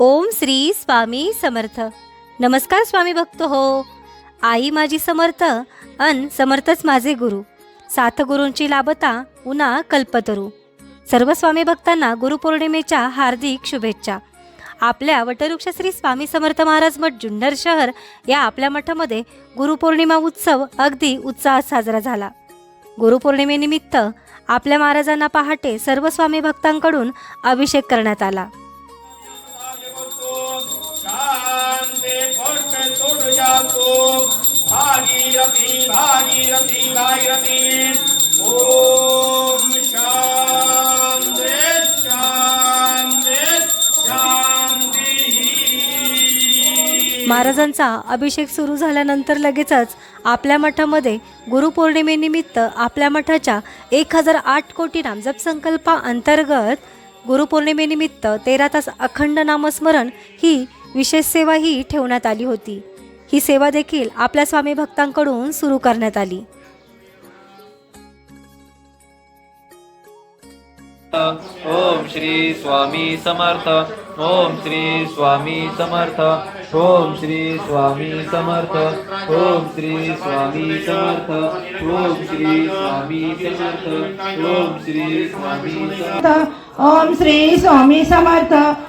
ओम श्री स्वामी समर्थ. नमस्कार स्वामी भक्त हो. आई माझी समर्थ अन समर्थच माझे गुरु. सात गुरूंची लाभता उन्हा कल्पतरू. सर्व स्वामी भक्तांना गुरुपौर्णिमेच्या हार्दिक शुभेच्छा. आपल्या वटवृक्ष श्री स्वामी समर्थ महाराज मठ जुन्नर शहर या आपल्या मठामध्ये गुरुपौर्णिमा उत्सव अगदी उत्साहात साजरा झाला. गुरुपौर्णिमेनिमित्त आपल्या महाराजांना पहाटे सर्व स्वामी भक्तांकडून अभिषेक करण्यात आला. ते पुष्प तोड जातो भागीरथी भागीरथी भागीरथी ओम शांते शांते महाराजांचा अभिषेक सुरू झाल्यानंतर लगेचच आपल्या मठामध्ये गुरुपौर्णिमेनिमित्त आपल्या मठाच्या एक हजार आठ कोटी नामजप संकल्पा अंतर्गत गुरुपौर्णिमेनिमित्त तेरा तास अखंड नामस्मरण ही विशेष सेवा ही ठेवण्यात आली होती. ही सेवा देखील आपल्या स्वामी भक्तांकडून सुरू करण्यात आली. ओम श्री स्वामी समर्थ ओम श्री स्वामी समर्थ ओम श्री स्वामी समर्थ ओम श्री स्वामी समर्थ ओम श्री स्वामी समर्थ ओम श्री स्वामी समर्थ। ओम श्री स्वामी समर्थ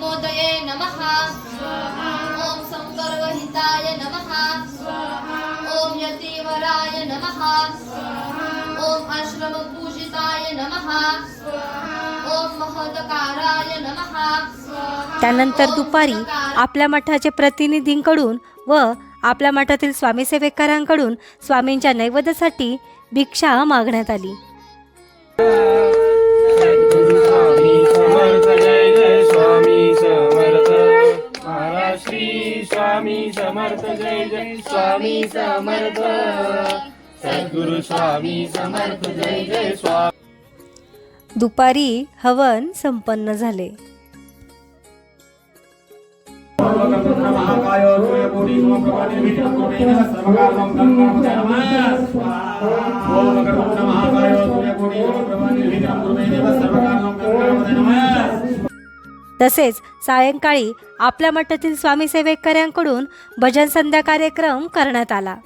मोदये नमः। ओम शंकरवहिताय नमः। ओम यतीवराय नमः। ओम आश्रम पूजिताय नमः। ओम महदकाराय नमः। त्यानंतर दुपारी आपल्या मठाचे प्रतिनिधींकडून व आपल्या मठातील स्वामी सेवेकरांकडून स्वामींच्या नैवेद्यासाठी भिक्षा मागण्यात आली. श्री स्वामी समर्थ जय जय. स्वामी समर्थ. सद्गुरु स्वामी समर्थ जय जय. स्वामी. दुपारी हवन संपन्न झाले. महाकाय तसेच सायंकाळी आपल्या मठातील स्वामी सेवेकऱ्यांकडून भजन संध्या कार्यक्रम करण्यात आला.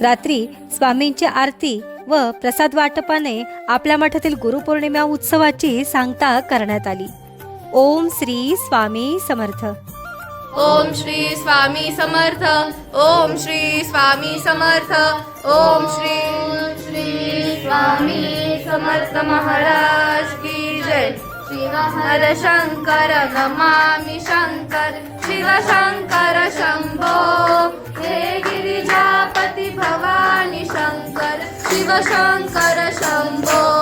रात्री स्वामींची आरती व प्रसाद वाटपाने आपल्या मठातील गुरुपौर्णिमा उत्सवाची सांगता करण्यात आली. ओम श्री स्वामी समर्थ. ओम श्री स्वामी समर्थ. ओम श्री स्वामी समर्थ. ओम श्री श्री स्वामी समर्थ महाराज हर शङ्कर भमामि शङ्कर शिवशङ्कर शम्भो हे गिरिजापति भवानि शङ्कर शिवशङ्कर शम्भो